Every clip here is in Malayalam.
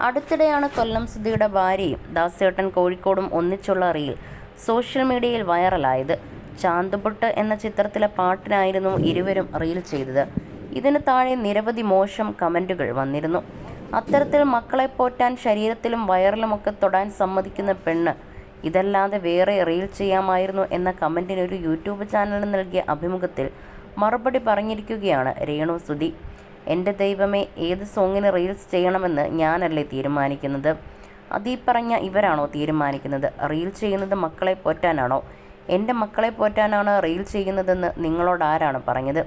അടുത്തിടെയാണ് കൊല്ലം സുധിയുടെ ഭാര്യയും ദാസേട്ടൻ കോഴിക്കോടും ഒന്നിച്ചുള്ള റീൽ സോഷ്യൽ മീഡിയയിൽ വൈറലായത്. ചാന്തുപൊട്ട് എന്ന ചിത്രത്തിലെ പാട്ടിനായിരുന്നു ഇരുവരും റീൽ ചെയ്തത്. ഇതിന് താഴെ നിരവധി മോശം കമന്റുകൾ വന്നിരുന്നു. അത്തരത്തിൽ മക്കളെ പോറ്റാൻ ശരീരത്തിലും വയറിലുമൊക്കെ തൊടാൻ സമ്മതിക്കുന്ന പെണ്ണ് ഇതല്ലാതെ വേറെ റീൽ ചെയ്യാമായിരുന്നു എന്ന കമന്റിന് ഒരു യൂട്യൂബ് ചാനലിന് നൽകിയ അഭിമുഖത്തിൽ മറുപടി പറഞ്ഞിരിക്കുകയാണ് രേണു സുധി. എന്റെ ദൈവമേ ഏത് സോങ്ങിന് റീൽസ് ചെയ്യണമെന്ന് ഞാനല്ലേ തീരുമാനിക്കുന്നത്? അതീ പറഞ്ഞ ഇവരാണോ തീരുമാനിക്കുന്നത്? റീൽ ചെയ്യുന്നത് മക്കളെ പോറ്റാനാണോ? എന്റെ മക്കളെ പോറ്റാനാണ് റീൽ ചെയ്യുന്നതെന്ന് നിങ്ങളോട് ആരാണ് പറഞ്ഞത്?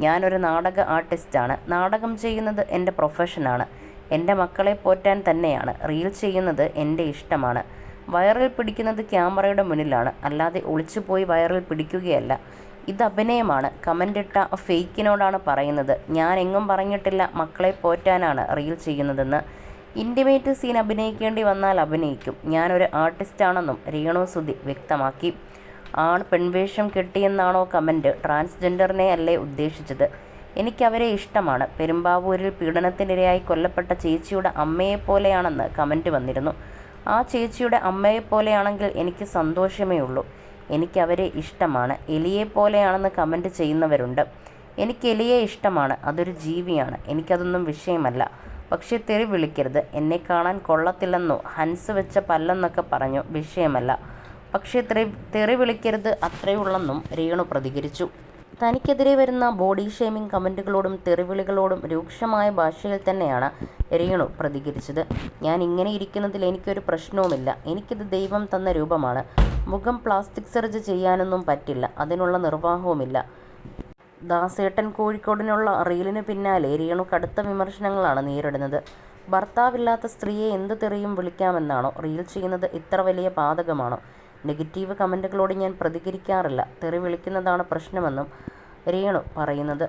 ഞാനൊരു നാടക ആർട്ടിസ്റ്റാണ്. നാടകം ചെയ്യുന്നത് എന്റെ പ്രൊഫഷനാണ്. എന്റെ മക്കളെ പോറ്റാൻ തന്നെയാണ്. റീൽ ചെയ്യുന്നത് എന്റെ ഇഷ്ടമാണ്. വയറിൽ പിടിക്കുന്നത് ക്യാമറയുടെ മുന്നിലാണ്. അല്ലാതെ ഒളിച്ചുപോയി വയറിൽ പിടിക്കുകയല്ല. ഇത് അഭിനയമാണ്. കമന്റിട്ട ഫേക്കിനോടാണ് പറയുന്നത്. ഞാൻ എങ്ങും പറഞ്ഞിട്ടില്ല. മക്കളെ പോറ്റാനാണ് റീൽ ചെയ്യുന്നതെന്ന്. ഇന്റിമേറ്റ് സീൻ അഭിനയിക്കേണ്ടി വന്നാൽ അഭിനയിക്കും. ഞാനൊരു ആർട്ടിസ്റ്റാണെന്നും രീണു സുധി വ്യക്തമാക്കി. ആൺ പെൺവേഷം കെട്ടിയെന്നാണോ കമന്റ് ട്രാൻസ്ജെൻഡറിനെ അല്ലേ ഉദ്ദേശിച്ചത്? എനിക്കവരെ ഇഷ്ടമാണ്. പെരുമ്പാവൂരിൽ പീഡനത്തിനിരയായി കൊല്ലപ്പെട്ട ചേച്ചിയുടെ അമ്മയെപ്പോലെയാണെന്ന് കമന്റ് വന്നിരുന്നു. ആ ചേച്ചിയുടെ അമ്മയെപ്പോലെയാണെങ്കിൽ എനിക്ക് സന്തോഷമേ ഉള്ളൂ. എനിക്കവരെ ഇഷ്ടമാണ്. എലിയെ പോലെയാണെന്ന് കമന്റ് ചെയ്യുന്നവരുണ്ട്. എനിക്ക് എലിയെ ഇഷ്ടമാണ്. അതൊരു ജീവിയാണ്. എനിക്കതൊന്നും വിഷയമല്ല. പക്ഷേ തെറി വിളിക്കരുത്. എന്നെ കാണാൻ കൊള്ളത്തില്ലെന്നോ? ഹൻസ് വെച്ച പല്ലെന്നൊക്കെ പറഞ്ഞു. വിഷയമല്ല. പക്ഷേ തെറി തെറി വിളിക്കരുത് അത്രയുള്ളെന്നും രേണു പ്രതികരിച്ചു. തനിക്കെതിരെ വരുന്ന ബോഡി ഷേമിംഗ് കമന്റുകളോടും തെറിവിളികളോടും രൂക്ഷമായ ഭാഷയിൽ തന്നെയാണ് രേണു പ്രതികരിച്ചത്. ഞാൻ ഇങ്ങനെ ഇരിക്കുന്നതിൽ എനിക്കൊരു പ്രശ്നവുമില്ല. എനിക്കിത് ദൈവം തന്ന രൂപമാണ്. മുഖം പ്ലാസ്റ്റിക് സർജ് ചെയ്യാനൊന്നും പറ്റില്ല. അതിനുള്ള നിർവാഹവുമില്ല. ദാസേട്ടൻ കോഴിക്കോടിനുള്ള റീലിന് പിന്നാലെ രേണു കടുത്ത വിമർശനങ്ങളാണ് നേരിടുന്നത്. ഭർത്താവില്ലാത്ത സ്ത്രീയെ എന്ത് തെറിയും വിളിക്കാമെന്നാണോ? റീൽ ചെയ്യുന്നത് ഇത്ര വലിയ പാതകമാണോ നെഗറ്റീവ് കമന്റുകളോട് ഞാൻ പ്രതികരിക്കാറില്ല. തെറി വിളിക്കുന്നതാണ് പ്രശ്നമെന്നും രേണു പറയുന്നത്.